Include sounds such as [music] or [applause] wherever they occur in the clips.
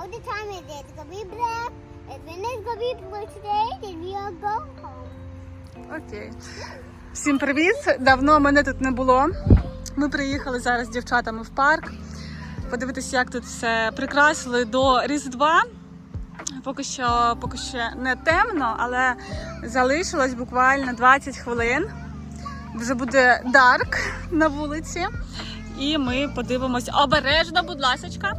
all the time is gonna be black, and then it's gonna be blue today, then we'll go home. Окей. Всім привіт! Давно мене тут не було. Ми приїхали зараз з дівчатами в парк. Подивитися, як тут все прикрасили до Різдва. Поки що, поки ще не темно, але залишилось буквально 20 хвилин. Вже буде дарк на вулиці. І ми подивимось обережно, будь ласочка,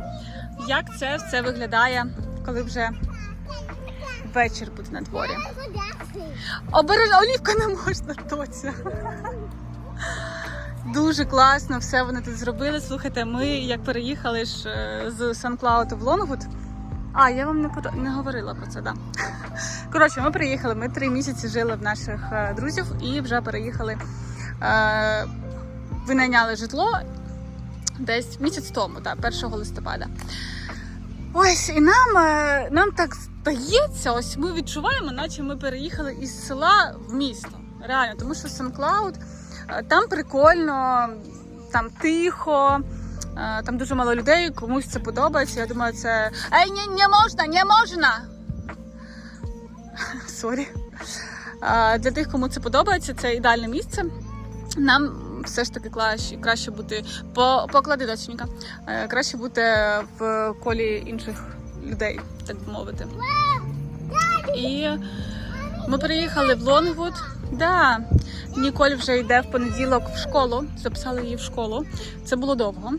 як це все виглядає, коли вже вечір буде на дворі. Обережно, олівка не можна тоця. Дуже класно, все вони тут зробили. Слухайте, ми як переїхали ж е, з Сан-Клауду в Лонгвуд. А, я вам не не говорила про це, да. Коротше, ми приїхали. Ми три місяці жили в наших е, друзів і вже переїхали. Е, винайняли житло десь місяць тому, так, 1 листопада. Ось, і нам, е, нам так здається, ось ми відчуваємо, наче ми переїхали із села в місто. Реально, тому що Сан-Клауд е, там прикольно, там тихо, е, там дуже мало людей, комусь це подобається. Я думаю, це. Ей, не, не можна, не можна! [laughs] Сорі. Для тих, кому це подобається, це ідеальне місце. Нам все ж таки краще, краще бути по поклади доченька. Е, Краще бути в колі інших людей, так би мовити. І ми приїхали в Лонгвуд. Да, Ніколь вже йде в понеділок в школу. Записали її в школу. Це було довго.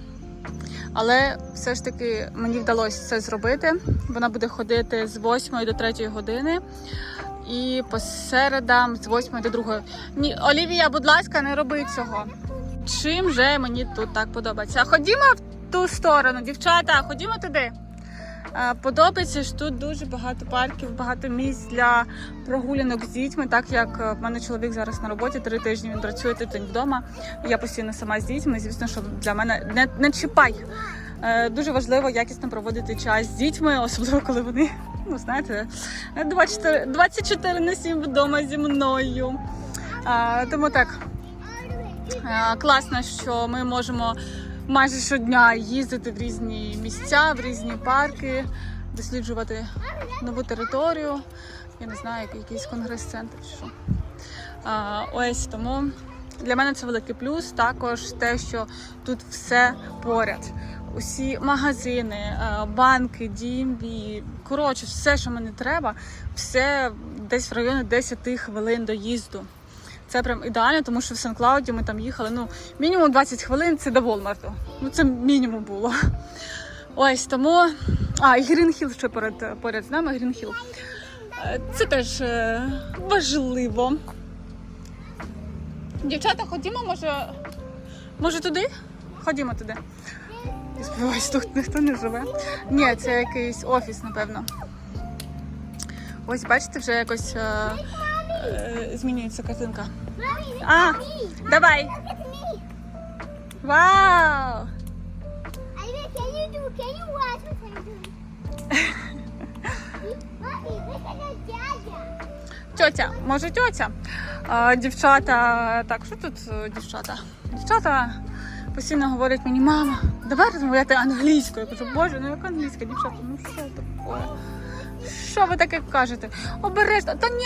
Але все ж таки мені вдалося це зробити. Вона буде ходити з 8 до 3 години. І по середам з 8 до 2. Ні, Олівія, будь ласка, не роби цього. Чим же мені тут так подобається? Ходімо в ту сторону, дівчата, ходімо туди. Подобається що тут дуже багато парків, багато місць для прогулянок з дітьми, так як е, в мене чоловік зараз на роботі, три тижні він працює тиждень вдома. Я постійно сама з дітьми. Звісно, що для мене не, не чіпай. Е, Дуже важливо якісно проводити час з дітьми, особливо коли вони, ну знаєте, 24, 24 на 7 вдома зі мною. Е, Тому так, Е, Класно, що ми можемо майже щодня їздити в різні місця, в різні парки, досліджувати нову територію. Я не знаю, як- якийсь конгрес-центр що. А, ось тому для мене це великий плюс. Також те, що тут все поряд. Усі магазини, е, банки, DMV, коротше, все, що мені треба, все десь в районі 10 хвилин доїзду. Це прям ідеально, тому що в Сан-Клауді ми там їхали. Ну, мінімум 20 хвилин це до Волмарту. Ну, це мінімум було. Ось тому. А, і Грінхіл ще поряд, поряд з нами. Грінхіл. Е, Це теж е, важливо. Дівчата, ходімо, може. Може туди? Ходімо туди. Я сподіваюсь, тут ніхто не живе. Ні, це якийсь офіс, напевно. Ось, бачите, вже якось е, е, змінюється картинка. А, давай. Вау! Тьотя, може тьотя? А, дівчата, так, що тут е, дівчата? Дівчата постійно говорять мені, мама, давай розмовляти англійською. Я кажу, боже, ну яка англійська, дівчата, ну що таке? Що ви таке кажете? Обережно, та не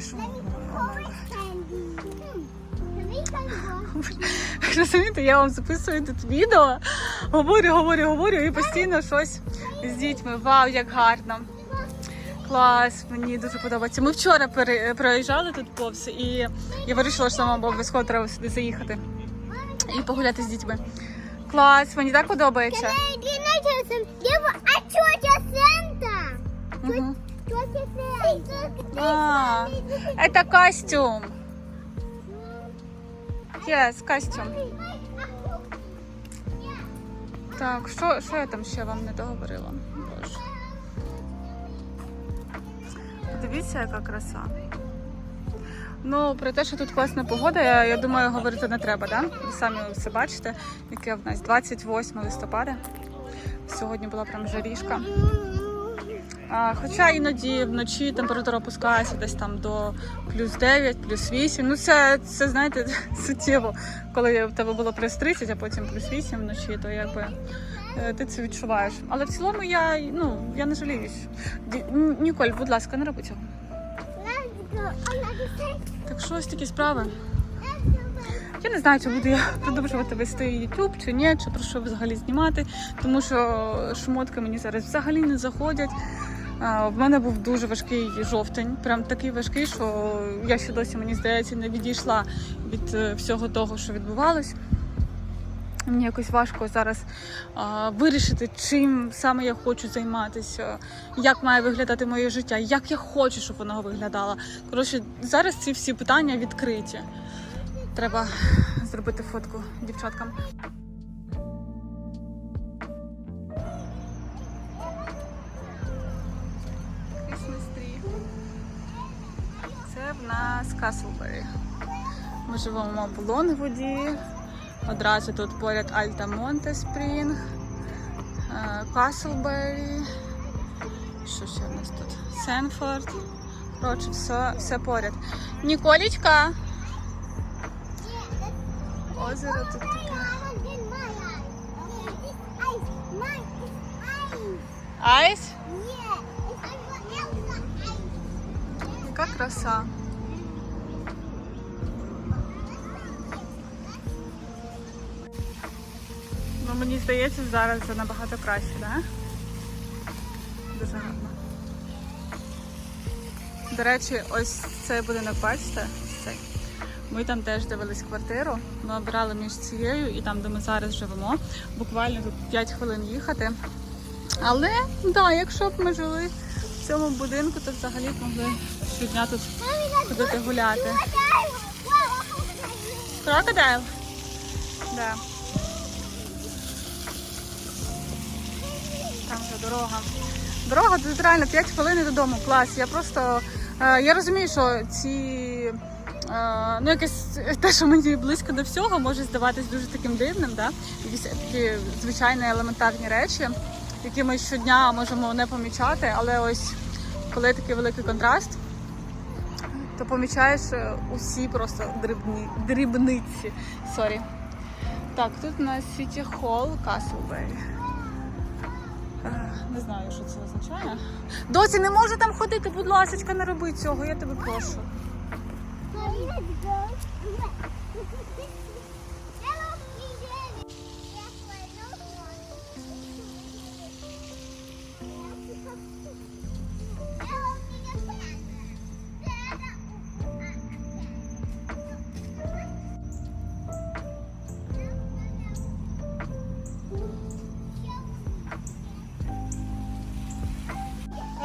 що. We come go? Розумієте, я вам записую тут відео, говорю, говорю, говорю і постійно щось з дітьми. Вау, як гарно. Клас, мені дуже подобається. Ми вчора проїжджали тут повз, і я вирішила, що нам обов'язково треба сюди заїхати і погуляти з дітьми. Клас, мені так подобається. Hey, can I tell some? Yeah, but I told you Santa. Угу. Told you Santa. А, це костюм. Yes, костюм. Так, що, що я там ще вам не договорила? Боже. Подивіться, яка краса. Ну, про те, що тут класна погода, я, я думаю, говорити не треба, да? Ви самі все бачите, яке в нас 28 листопада. Сьогодні була прям жарішка. А, хоча іноді вночі температура опускається десь там до плюс 9, плюс 8. Ну це, це знаєте, [laughs] суттєво. Коли в тебе було плюс 30, а потім плюс 8 вночі, то якби е, ти це відчуваєш. Але в цілому я ну я не жаліюсь. Ніколь, будь ласка, не роби цього. Так що ось такі справи. Я не знаю, чи буду я продовжувати вести YouTube чи ні, чи про що взагалі знімати, тому що шмотки мені зараз взагалі не заходять. В мене був дуже важкий жовтень, прям такий важкий, що я ще досі, мені здається, не відійшла від е, всього того, що відбувалось. Мені якось важко зараз а, вирішити, чим саме я хочу займатися, як має виглядати моє життя, як я хочу, щоб воно виглядало. Коротше, зараз ці всі питання відкриті. Треба зробити фотку дівчаткам. Це в нас Каслбері. Ми живемо в Лонгвуді. Одразу тут поряд Альтамонте Спрінг, Каслбері. Що ще в нас тут? Сенфорд. Коротше, все, все поряд. Ніколічка. Озеро тут таке. Айс? Яка краса. Мені здається, зараз це набагато краще, так? Да? Дуже гарно. До речі, ось цей будинок, бачите? Цей. Ми там теж дивились квартиру. Ми обирали між цією і там, де ми зараз живемо. Буквально тут 5 хвилин їхати. Але да, якщо б ми жили в цьому будинку, то взагалі б могли щодня тут ходити гуляти. Крокодайл? Да. Дорога. Дорога тут реально 5 хвилин додому. Клас. Я просто. е, я розумію, що ці. е, ну, якесь те, що мені близько до всього, може здаватись дуже таким дивним, да? якісь такі звичайні елементарні речі, які ми щодня можемо не помічати, але ось коли такий великий контраст, то помічаєш е, усі просто дрібні, дрібниці. Сорі. Так, тут у нас City Hall Castlebay. Не знаю, що це означає. Досі не може там ходити, будь ласка, не роби цього, я тебе прошу.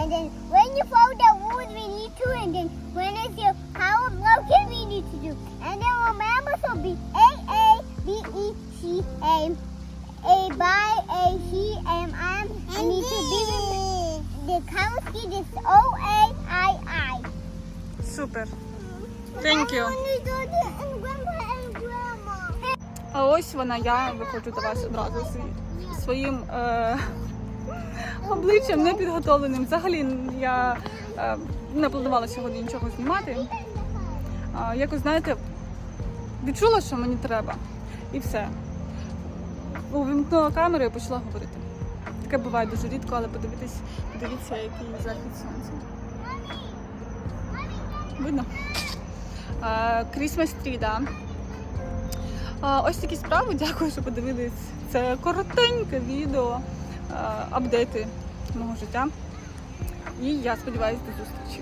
And then when you follow the rules we need to, and then when it's your power broken we need to do. And then remember so be A A B E C A A by A C M M and need to be the count speed is O A I I. Супер. Thank you. And grandpa and grandma. А ось вона, я виходжу до вас одразу зі своїм е, обличчям непідготовленим. Взагалі я е, не планувала сьогодні нічого знімати. Якось, знаєте, відчула, що мені треба. І все. Увімкнула камеру і почала говорити. Таке буває дуже рідко, але подивитись, подивіться, який захід сонця. Видно? Е, Christmas да. Ось такі справи. Дякую, що подивились. Це коротеньке відео, апдейти мого життя. І я сподіваюся до зустрічі.